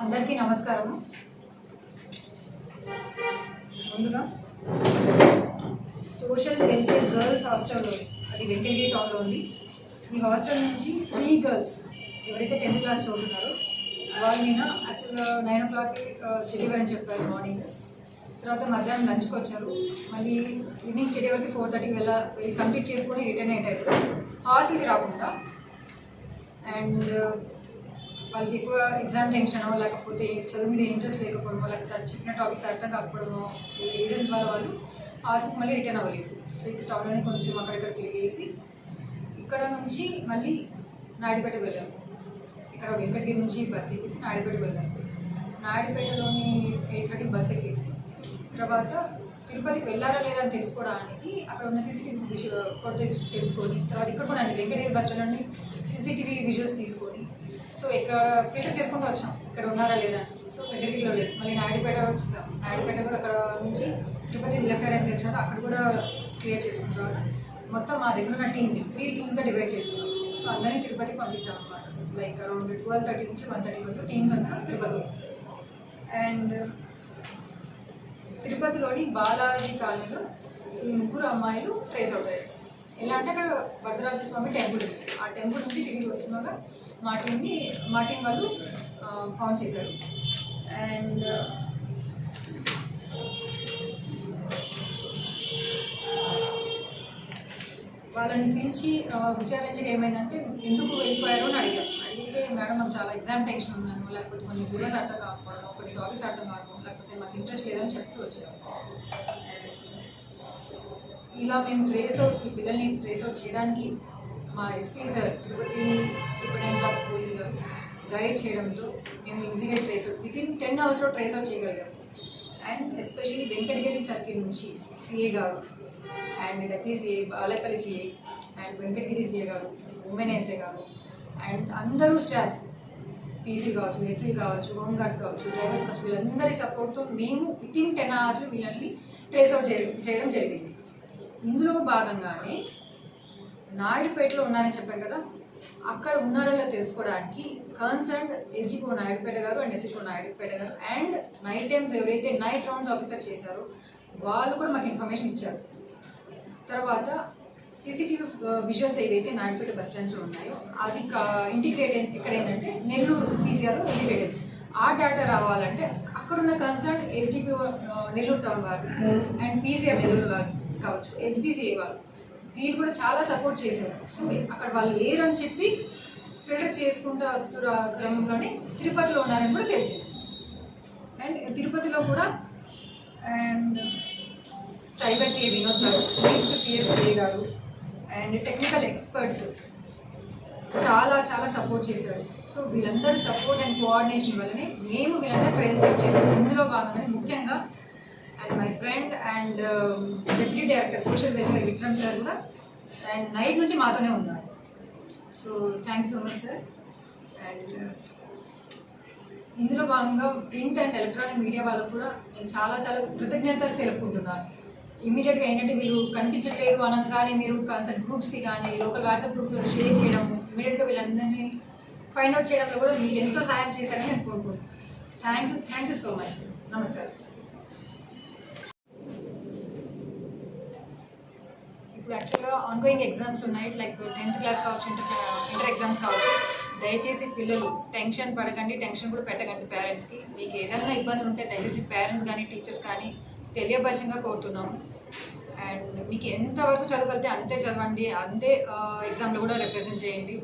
అందరికీ నమస్కారము. ముందుగా సోషల్ వెల్ఫేర్ గర్ల్స్ హాస్టల్లో అది వెంకటగిరి టౌన్లో ఉంది. ఈ హాస్టల్ నుంచి త్రీ గర్ల్స్ ఎవరైతే టెన్త్ క్లాస్ చదువుతున్నారో వాళ్ళు నేను యాక్చువల్గా నైన్ ఓ క్లాక్కి స్టడీ అని చెప్పారు మార్నింగ్ తర్వాత మధ్యాహ్నం లంచ్కి వచ్చారు. మళ్ళీ ఈవినింగ్ స్టడీ వరకు ఫోర్ థర్టీకి వెళ్ళ వెళ్ళి కంప్లీట్ చేసుకుని ఎయిట్ అండ్ ఎయిట్ అయిపోయింది హాస్టల్కి రాకుండా. అండ్ uh, వాళ్ళకి ఎక్కువ ఎగ్జామ్ టెన్షన్ లేకపోతే చదువు మీద ఇంట్రెస్ట్ లేకపోవడమో లేకపోతే అది చెప్పిన టాపిక్స్ అర్థం కాకపోవడమో ఈ రీజన్స్ వల్ల వాళ్ళు హాస్టల్కి మళ్ళీ రిటర్న్ అవ్వలేదు. సో ఇక్కడ టౌన్లోనే కొంచెం అక్కడిక్కడ తిరిగేసి ఇక్కడ నుంచి మళ్ళీ నాయుడుపేట వెళ్ళాము. ఇక్కడ వెంకటగిరి నుంచి బస్ ఎక్కేసి నాయుడుపేట వెళ్ళాను నాయుడుపేటలోని ఎయిట్ థర్టీ బస్ ఎక్కేసి తర్వాత తిరుపతికి వెళ్ళారా లేదా అని తెలుసుకోవడానికి అక్కడ ఉన్న సీసీటీవీ విజువల్ ఫోటోస్ తెలుసుకొని తర్వాత ఇక్కడ కూడా అండి వెంకటగిరి బస్ స్టాండ్ నుండి సీసీటీవీ విజువల్స్ తీసుకొని సో ఇక్కడ ఫిల్టర్ చేసుకుంటూ వచ్చాం ఇక్కడ ఉన్నారా లేదా అని. సో వెంకటగిరిలో లేదు మళ్ళీ నాయుడుపేట చూసాం. నాయుడుపేట కూడా అక్కడ నుంచి తిరుపతి లెఫ్ట్ అని తెలిసినాక అక్కడ కూడా క్లియర్ చేసుకుంటారు మొత్తం మా దగ్గర ఉన్న టీమ్ త్రీ టీమ్స్గా డివైడ్ చేసుకున్నాం. సో అందరినీ తిరుపతికి పంపించాం అనమాట లైక్ అరౌండ్ ట్వెల్వ్ థర్టీ నుంచి వన్ థర్టీ వరకు టీమ్స్ అంతా తిరుపతిలో. అండ్ తిరుపతిలోని బాలాజీ కాలనీలో ఈ ముగ్గురు అమ్మాయిలు ట్రేస్ అవుట్ అయ్యారు ఎలా అంటే అక్కడ వరదరాజ స్వామి టెంపుల్ ఉంది. ఆ టెంపుల్ నుంచి తిరిగి వస్తున్నాక మా టీంని మా టీం వాళ్ళు ఫౌండ్ చేశారు. అండ్ వాళ్ళని పిలిచి ఆ, విచారించగా ఏమైందంటే ఎందుకు వెళ్ళిపోయారో? అని అడిగాం అడిగితే మేడం మాకు చాలా ఎగ్జామ్ టెన్షన్ ఉందను లేకపోతే కొన్ని సిలబస్ అర్థం కాకపోవడం ఒకటి టాపిక్స్ అర్థం కాకపోవడం లేకపోతే మాకు ఇంట్రెస్ట్ లేదని చెప్తూ వచ్చారు. ఇలా మేము ట్రేస్ అవుట్ ఈ పిల్లల్ని ట్రేస్ అవుట్ చేయడానికి మా SP sir Tirupati superintendent of police గారు గైడ్ చేయడంతో మేము ఈజీగా trace out with in ten అవర్స్లో ట్రేస్ అవుట్ చేయగలిగాము అండ్ ఎస్పెషల్లీ వెంకటగిరి సర్కిల్ నుంచి సిఏ గారు and Dakkili CI Balayapalli CI and Venkatagiri CI గారు ఉమెన్ ఎస్ఏ గారు అండ్ అందరూ స్టాఫ్ పీసీ కావచ్చు ఎస్సీ కావచ్చు హోమ్ గార్డ్స్ కావచ్చు డ్రైవర్స్ కావచ్చు వీళ్ళందరి సపోర్ట్తో మేము విత్ ఇన్ టెన్ అవర్స్ వీళ్ళని ట్రేస్ అవుట్ చేయడం జరిగింది. ఇందులో భాగంగానే నాయుడుపేటలో ఉన్నారని చెప్పాను కదా అక్కడ ఉన్నారో తెలుసుకోవడానికి కన్సర్న్ ఎస్డిపో నాయుడుపేట గారు అండ్ ఎస్ఎస్ఓ నాయుడుపేట గారు అండ్ నైట్ టైమ్స్ ఎవరైతే నైట్ రౌండ్స్ ఆఫీసర్ చేశారో వాళ్ళు కూడా మాకు ఇన్ఫర్మేషన్ ఇచ్చారు. తర్వాత సీసీటీవీ విజువల్స్ ఏవైతే నాయుడుపేట బస్ స్టాండ్స్లో ఉన్నాయో అది ఇంటిగ్రేట్ ఇక్కడ ఏంటంటే నెల్లూరు పీసీఆర్లో ఇంటిగ్రేట్ అయింది. ఆ డేటా రావాలంటే అక్కడున్న కన్సర్న్ ఎస్డిపి నెల్లూరు టౌన్ వారు అండ్ పీసీఆర్ నెల్లూరు వారు కావచ్చు ఎస్బీసీఏ వాళ్ళు వీరు కూడా చాలా సపోర్ట్ చేశారు సో అక్కడ వాళ్ళు లేరని చెప్పి ఫిల్టర్ చేసుకుంటూ వస్తున్న క్రమంలోనే తిరుపతిలో ఉన్నారని కూడా తెలిసింది అండ్ తిరుపతిలో కూడా అండ్ సైబర్ సిఏ వినోద్ గారు ఈస్ట్ పిఎస్ఏ గారు అండ్ టెక్నికల్ ఎక్స్పర్ట్స్ చాలా చాలా సపోర్ట్ చేశారు. సో వీళ్ళందరూ సపోర్ట్ అండ్ కోఆర్డినేషన్ వల్లనే మేము వీళ్ళందరూ ట్రైల్ సెట్ చేసాం ఇందులో భాగంగానే ముఖ్యంగా and my friend and deputy director social welfare Vikram sir కూడా అండ్ నైట్ నుంచి మాతోనే ఉన్నారు. So thank you so much sir and ఇందులో భాగంగా ప్రింట్ అండ్ ఎలక్ట్రానిక్ మీడియా వాళ్ళకు కూడా నేను చాలా చాలా కృతజ్ఞతలు తెలుపుకుంటున్నాను. ఇమీడియట్గా ఏంటంటే వీళ్ళు కనిపించట్లేదు అనగానే మీరు కన్సల్ట్ గ్రూప్స్కి కానీ లోకల్ వాట్సాప్ గ్రూప్లో షేర్ చేయడం ఇమీడియట్గా వీళ్ళందరినీ ఫైండ్ అవుట్ చేయడంలో కూడా మీరు ఎంతో సాయం చేశారని నేను కోరుకుంటున్నాను. Thank you thank you so much. నమస్కారం. ఇప్పుడు యాక్చువల్గా ఆన్గోయింగ్ ఎగ్జామ్స్ ఉన్నాయి లైక్ టెన్త్ క్లాస్ కావచ్చు ఇంటర్ ఇంటర్ ఎగ్జామ్స్ కావచ్చు. దయచేసి పిల్లలు టెన్షన్ పడకండి టెన్షన్ కూడా పెట్టకండి పేరెంట్స్కి మీకు ఏదైనా ఇబ్బందులు ఉంటే దయచేసి పేరెంట్స్ కానీ టీచర్స్ కానీ తెలియపరిచంగా కోరుతున్నాము అండ్ మీకు ఎంతవరకు చదవగలిగితే అంతే చదవండి అంతే ఎగ్జామ్లో కూడా రిప్రజెంట్ చేయండి.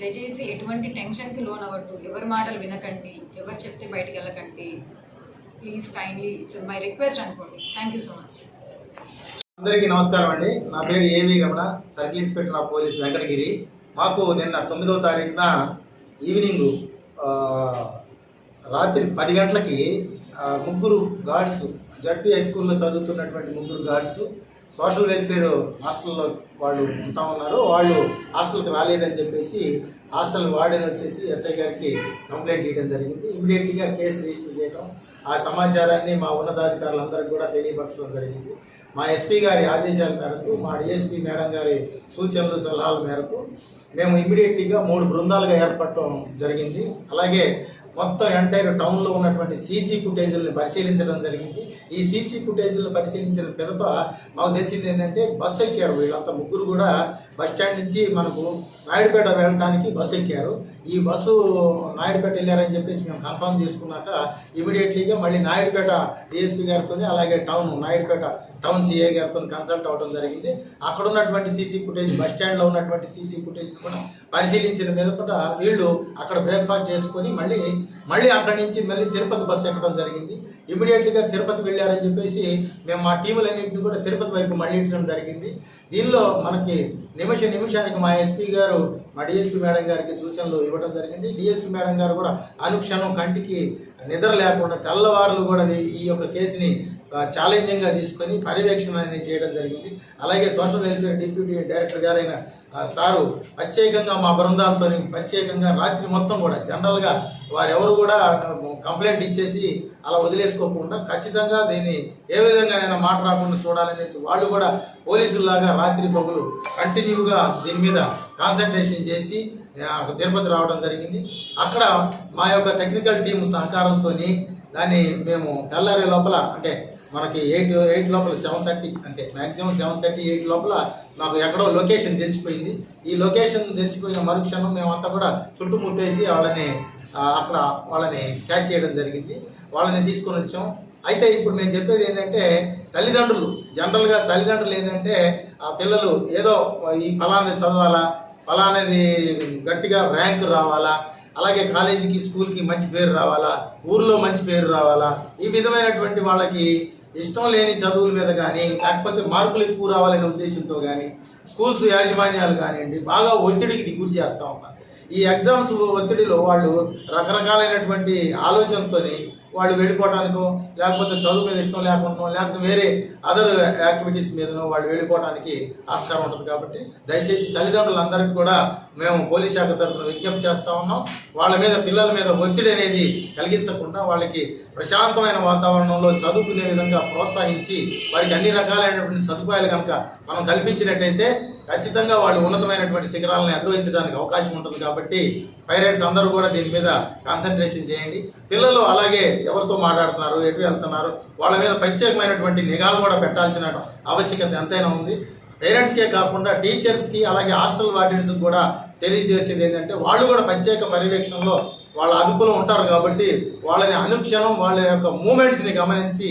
దయచేసి ఎటువంటి టెన్షన్కి లోన్ అవ్వద్దు ఎవరి మాటలు వినకండి ఎవరు చెప్తే బయటికి వెళ్ళకండి. Please kindly it's my request అనుకోండి. థ్యాంక్ యూ సో మచ్ అందరికీ నమస్కారం అండి. నా పేరు AV Ramana. Circle inspector of police Venkatagiri. మాకు నిన్న తొమ్మిదవ తారీఖున ఈవినింగ్ రాత్రి పది గంటలకి ముగ్గురు గార్డ్స్ జడ్పీ హై స్కూల్లో చదువుతున్నటువంటి ముగ్గురు గార్డ్స్ సోషల్ వెల్ఫేర్ హాస్టల్లో వాళ్ళు ఉంటా ఉన్నారు. వాళ్ళు హాస్టల్కి రాలేదని చెప్పేసి హాస్టల్ వార్డెన్ వచ్చేసి ఎస్ఐ గారికి కంప్లైంట్ ఇవ్వడం జరిగింది. ఇమీడియట్గా కేసు రిజిస్టర్ చేయడం ఆ సమాచారాన్ని మా ఉన్నతాధికారులందరికీ కూడా తెలియపరచడం జరిగింది. మా ఎస్పీ గారి ఆదేశాల మేరకు మా డిఎస్పీ మేడం గారి సూచనలు సలహాల మేరకు మేము ఇమ్మీడియట్లీగా మూడు బృందాలుగా ఏర్పడటం జరిగింది. అలాగే మొత్తం ఎంటైర్ టౌన్లో ఉన్నటువంటి సీసీ ఫుటేజీలను పరిశీలించడం జరిగింది. ఈ సీసీ ఫుటేజీలను పరిశీలించిన పిదప మాకు తెలిసింది ఏంటంటే బస్సు ఎక్కారు. వీళ్ళంతా ముగ్గురు కూడా బస్ స్టాండ్ నుంచి మనకు నాయుడుపేట వెళ్ళడానికి బస్సు ఎక్కారు. ఈ బస్సు నాయుడుపేట వెళ్ళారని చెప్పేసి మేము కన్ఫర్మ్ చేసుకున్నాక ఇమీడియట్లీగా మళ్ళీ నాయుడుపేట డిఎస్పీ గారితో అలాగే టౌన్ నాయుడుపేట టౌన్ సిఐ గారితో కన్సల్ట్ అవ్వడం జరిగింది. అక్కడ ఉన్నటువంటి సీసీ ఫుటేజ్ బస్ స్టాండ్లో ఉన్నటువంటి సీసీ ఫుటేజ్ కూడా పరిశీలించిన మీద కూడా వీళ్ళు అక్కడ బ్రేక్ఫాస్ట్ చేసుకొని మళ్ళీ మళ్ళీ అక్కడి నుంచి మళ్ళీ తిరుపతి బస్సు ఎక్కడం జరిగింది. ఇమీడియట్లీగా తిరుపతి వెళ్ళారని చెప్పేసి మేము మా టీములన్నింటినీ కూడా తిరుపతి వైపు మళ్ళించడం జరిగింది. దీనిలో మనకి నిమిష నిమిషానికి మా ఎస్పీ గారు మా డిఎస్పీ మేడం గారికి సూచనలు ఇవ్వడం జరిగింది. డిఎస్పీ మేడం గారు కూడా అనుక్షణం కంటికి నిద్ర లేకుండా తెల్లవారులు కూడా ఈ యొక్క కేసుని ఛాలెంజింగ్గా తీసుకొని పర్యవేక్షణ అనేది చేయడం జరిగింది. అలాగే సోషల్ వెల్ఫేర్ డిప్యూటీ డైరెక్టర్ గారైన సారు ప్రత్యేకంగా మా బృందాలతో ప్రత్యేకంగా రాత్రి మొత్తం కూడా జనరల్గా వారెవరు కూడా కంప్లైంట్ ఇచ్చేసి అలా వదిలేసుకోకుండా ఖచ్చితంగా దీన్ని ఏ విధంగానైనా మాట రాకుండా చూడాలనేసి వాళ్ళు కూడా పోలీసుల్లాగా రాత్రి పగులు కంటిన్యూగా దీని మీద కాన్సన్ట్రేషన్ చేసి ఆ, తిరుపతి రావడం జరిగింది. అక్కడ మా యొక్క టెక్నికల్ టీం సహకారంతో దాన్ని మేము తెల్లారే లోపల అంటే మనకి ఎయిట్ ఎయిట్ లోపల సెవెన్ థర్టీ అంతే మ్యాక్సిమం సెవెన్ థర్టీ ఎయిట్ లోపల మాకు ఎక్కడో లొకేషన్ తెలిసిపోయింది. ఈ లొకేషన్ తెలిసిపోయిన మరుక్షణం మేమంతా కూడా చుట్టుముట్టేసి వాళ్ళని అక్కడ వాళ్ళని క్యాచ్ చేయడం జరిగింది. వాళ్ళని తీసుకొని వచ్చాం. అయితే ఇప్పుడు మేము చెప్పేది ఏంటంటే తల్లిదండ్రులు జనరల్గా తల్లిదండ్రులు ఏంటంటే ఆ పిల్లలు ఏదో ఈ ఫలాన్ని చదవాలా ఫలానది గట్టిగా ర్యాంక్ రావాలా అలాగే కాలేజీకి స్కూల్కి మంచి పేరు రావాలా ఊర్లో మంచి పేరు రావాలా ఈ విధమైనటువంటి వాళ్ళకి ఇష్టం లేని చదువుల మీద కానీ లేకపోతే మార్కులు ఎక్కువ రావాలనే ఉద్దేశంతో కానీ స్కూల్స్ యాజమాన్యాలు కానివ్వండి బాగా ఒత్తిడికి గురి చేస్తూ ఉన్నారు. ఈ ఎగ్జామ్స్ ఒత్తిడిలో వాళ్ళు రకరకాలైనటువంటి ఆలోచనతోని వాళ్ళు వెళ్ళిపోవటానికో లేకపోతే చదువు మీద ఇష్టం లేకుండా లేకపోతే వేరే అదర్ యాక్టివిటీస్ మీదనో వాళ్ళు వెళ్ళిపోవడానికి ఆస్కారం ఉంటుంది కాబట్టి దయచేసి తల్లిదండ్రులందరికీ కూడా మేము పోలీస్ శాఖ తరఫున విజ్ఞప్తి చేస్తా ఉన్నాం. వాళ్ళ మీద పిల్లల మీద ఒత్తిడి అనేది కలిగించకుండా వాళ్ళకి ప్రశాంతమైన వాతావరణంలో చదువుకునే విధంగా ప్రోత్సహించి వారికి అన్ని రకాలైనటువంటి సదుపాయాలు కనుక మనం కల్పించినట్టయితే ఖచ్చితంగా వాళ్ళు ఉన్నతమైనటువంటి శిఖరాలను అధిరోహించడానికి అవకాశం ఉంటుంది కాబట్టి పేరెంట్స్ అందరూ కూడా దీని మీద కాన్సన్ట్రేషన్ చేయండి. పిల్లలు అలాగే ఎవరితో మాట్లాడుతున్నారు ఎటు వెళ్తున్నారు వాళ్ళ మీద ప్రత్యేకమైనటువంటి నిఘాలు కూడా పెట్టాల్సిన ఆవశ్యకత ఎంతైనా ఉంది. పేరెంట్స్కే కాకుండా టీచర్స్కి అలాగే హాస్టల్ వార్డెన్స్కి కూడా తెలియజేసేది ఏంటంటే వాళ్ళు కూడా ప్రత్యేక పర్యవేక్షణలో వాళ్ళ అదుపులో ఉంటారు కాబట్టి వాళ్ళని అనుక్షణం వాళ్ళ యొక్క మూమెంట్స్ని గమనించి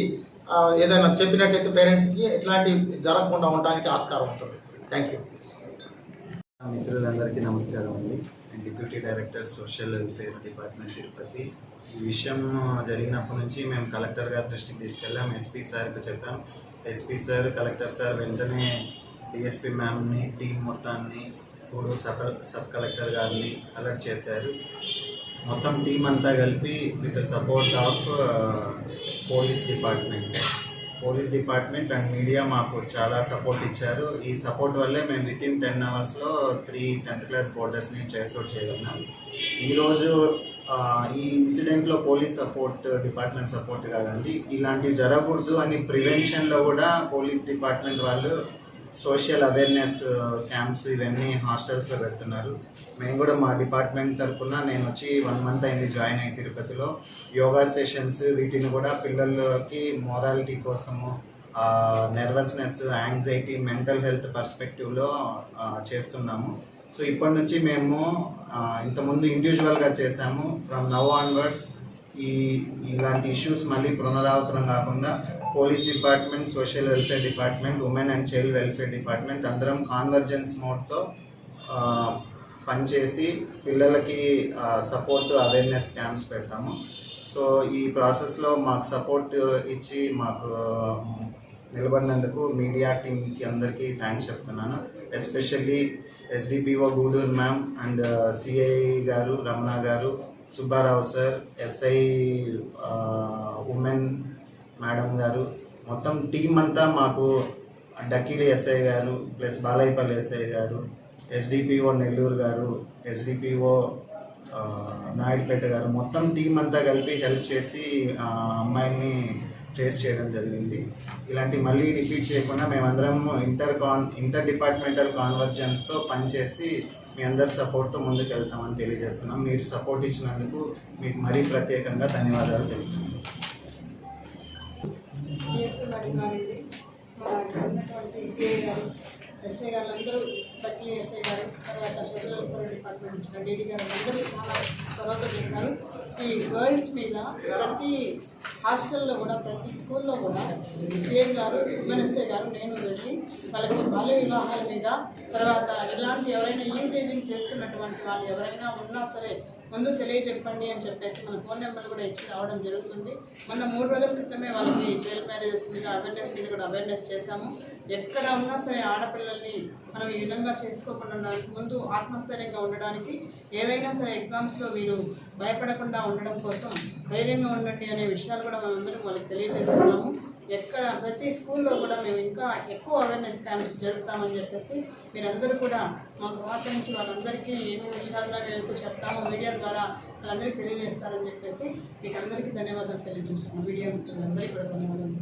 ఏదైనా చెప్పినట్టయితే పేరెంట్స్కి ఇట్లాంటివి జరగకుండా ఉండడానికి ఆస్కారం ఉంటుంది. థ్యాంక్ యూ మిత్రులందరికీ నమస్కారం అండి. నేను deputy director social welfare department Tirupati. ఈ విషయం జరిగినప్పటి నుంచి మేము కలెక్టర్ గారి దృష్టికి తీసుకెళ్ళాం. ఎస్పీ సార్కి చెప్పాం. ఎస్పీ సార్ కలెక్టర్ సార్ వెంటనే డిఎస్పీ మ్యామ్ని టీం మొత్తాన్ని ఇప్పుడు సబ్ సబ్ కలెక్టర్ గారిని అలర్ట్ చేశారు. మొత్తం టీం అంతా కలిపి with support of police department. Police department and media మాకు చాలా సపోర్ట్ ఇచ్చారు. ఈ సపోర్ట్ వల్లే మేము విత్ ఇన్ టెన్ అవర్స్లో త్రీ టెన్త్ క్లాస్ బోర్డర్స్ని చేసౌట్ చేయగలిగినాం. ఈరోజు ఈ ఇన్సిడెంట్లో పోలీస్ సపోర్ట్ డిపార్ట్మెంట్ సపోర్ట్ కాదండి. ఇలాంటివి జరగకూడదు అని ప్రివెన్షన్లో కూడా పోలీస్ డిపార్ట్మెంట్ వాళ్ళు సోషల్ అవేర్నెస్ క్యాంప్స్ ఇవన్నీ హాస్టల్స్లో పెడుతున్నారు. మేము కూడా మా డిపార్ట్మెంట్ తరఫున నేను వచ్చి వన్ మంత్ అయింది జాయిన్ అయ్యి తిరుపతిలో. యోగా సెషన్స్ వీటిని కూడా పిల్లలకి మోరాలిటీ కోసము నర్వస్నెస్ యాంగ్జైటీ మెంటల్ హెల్త్ పర్స్పెక్టివ్లో చేస్తున్నాము. సో ఇప్పటి నుంచి మేము ఇంతకుముందు ఇండివిజువల్గా చేసాము ఫ్రమ్ నవ్ ఆన్వర్డ్స్ ఈ ఇలాంటి ఇష్యూస్ మళ్ళీ పునరావృతం కాకుండా police department social welfare department women and child welfare department అందరం కాన్వర్జెన్స్ మోడ్తో పనిచేసి పిల్లలకి సపోర్ట్ అవేర్నెస్ క్యాంప్స్ పెడతాము. సో ఈ ప్రాసెస్లో మాకు సపోర్ట్ ఇచ్చి మాకు నిలబడినందుకు మీడియా టీమ్కి అందరికీ థ్యాంక్స్ చెప్తున్నాను. Especially SDPO Gudur ma'am and CI గారు రమణ గారు Subbarao sir SI women madam గారు మొత్తం టీం అంతా మాకు డక్కీలి ఎస్ఐ గారు ప్లస్ బాలయ్యపల్లి ఎస్ఐ గారు ఎస్డిపిఓ నెల్లూరు గారు ఎస్డిపిఓ నాయుడుపేట గారు మొత్తం టీం అంతా కలిపి హెల్ప్ చేసి అమ్మాయిని ట్రేస్ చేయడం జరిగింది. ఇలాంటి మళ్ళీ రిపీట్ చేయకుండా మేమందరం ఇంటర్ కాన్ ఇంటర్ డిపార్ట్మెంటల్ కాన్వర్జెన్స్తో పనిచేసి మీ అందరి సపోర్ట్తో ముందుకు వెళ్తామని తెలియజేస్తున్నాం. మీరు సపోర్ట్ ఇచ్చినందుకు మీకు మరీ ప్రత్యేకంగా ధన్యవాదాలు తెలుపుతున్నాం. మా ఉన్నటువంటి గారు ఎస్ఐ గారు అందరూ ప్రక్రియ ఎస్ఐ గారు తర్వాత సోషల్ వెల్ఫేర్ డిపార్ట్మెంట్ ఇచ్చిన డీడీ గారు అందరూ చాలా తర్వాత చేశారు. ఈ గర్ల్స్ మీద ప్రతి హాస్టల్లో కూడా ప్రతి స్కూల్లో కూడా సీఎం గారు ఉమెన్ ఎస్ఐ గారు నేను వెళ్ళి వాళ్ళకి బాల్య వివాహాల మీద తర్వాత ఇలాంటి ఎవరైనా ఈవిటేజింగ్ చేస్తున్నటువంటి వాళ్ళు ఎవరైనా ఉన్నా సరే ముందు తెలియజెప్పండి అని చెప్పేసి మన ఫోన్ నెంబర్ కూడా ఇచ్చి రావడం జరుగుతుంది. మొన్న మూడు రోజుల క్రితమే వాళ్ళకి చైల్డ్ మ్యారేజెస్ మీద అవేర్నెస్ మీద కూడా అవేర్నెస్ చేశాము. ఎక్కడ ఉన్నా సరే ఆడపిల్లల్ని మనం ఈ విధంగా చేసుకోకుండా ఉండడానికి ముందు ఆత్మస్థైర్యంగా ఉండడానికి ఏదైనా సరే ఎగ్జామ్స్లో మీరు భయపడకుండా ఉండడం కోసం ధైర్యంగా ఉండండి అనే విషయాలు కూడా మేమందరం వాళ్ళకి తెలియజేస్తున్నాము. ఎక్కడ ప్రతి స్కూల్లో కూడా మేము ఇంకా ఎక్కువ అవేర్నెస్ క్యాంప్స్ జరుపుతామని చెప్పేసి మీరందరూ కూడా మాకు సహకరించి వాళ్ళందరికీ ఏమేమి విషయాల్లో మేము చెప్తామో మీడియా ద్వారా వాళ్ళందరికీ తెలియజేస్తారని చెప్పేసి మీకు అందరికీ ధన్యవాదాలు తెలియజేస్తున్నాం. మీడియా మిత్రులందరికీ కూడా ధన్యవాదాలు.